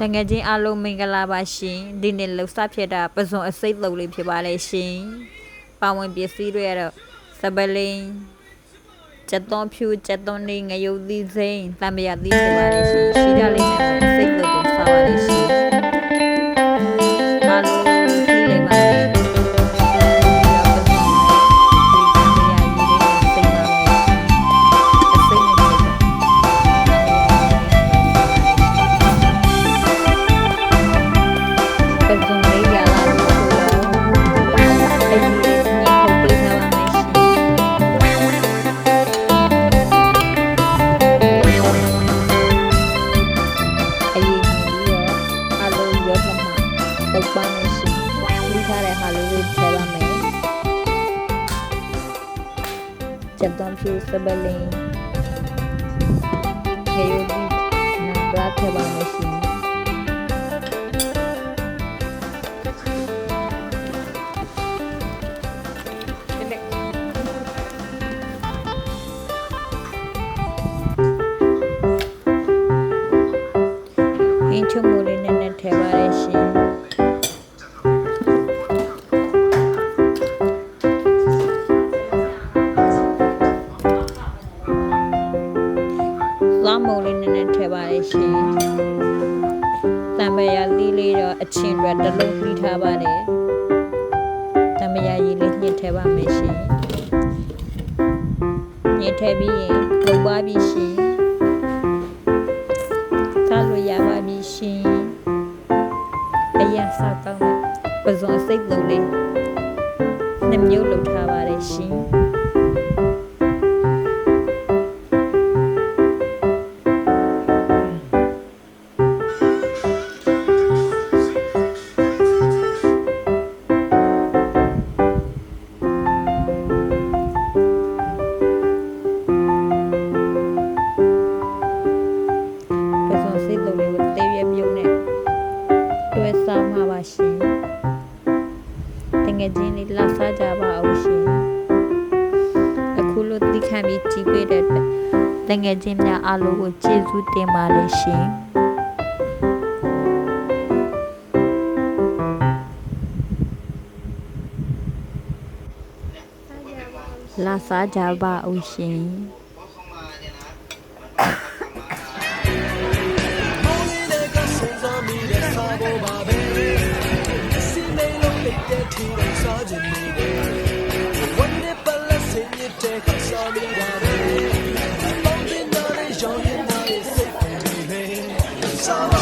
တငယ်ချင်းအားလုံးမင်္ဂလာပါရှင်ဒီနေ့လှူစဖြစ်တာပဇွန်အစိတ်လုံးလေးဖြစ်ပါလေရှင်ပါဝင်ပစ္စည်းတွေကတော့စပလင်းကျက်သွန်ဖြူကျက်သွန်နေငရုတ်သီးစိမ်းတံမရသီးဖြစ်ပါလေရှင်ရှိတာလေးနဲ့ပဲအစိတ်လုံးကိုစားပါလေရှင် ချက်သွန်ဖြူစပလ လာမိုးလေးနဲ့နဲ့ထည့်ပါရရှင်တံမယာသီးလေးတော့အချင်းတွေတစ်လုံးပြီးထားပါတယ်တံမယာရည်လေးညှစ်ထည့်ပါမယ်ရှင်ညှစ်ထည့်ပြီးရင်လုံပါပြီရှင်စားလို့ရပါပြီရှင်အရင်စားကောင်းတဲ့ပဇွန်စိတ်လုံးလေးနှစ်မျိုးလုပ်ထားပါတယ်ရှင် ငယ်ချင်းလေးလာစားကြပါအောင်ရှင်အခုလိုသိခံပြီးကြည်ပေးတဲ့အတွက်တငယ်ချင်းများအားလုံးကိုကျေးဇူးတင်ပါတယ်ရှင်လာစားကြပါအောင်ရှင် sorrow.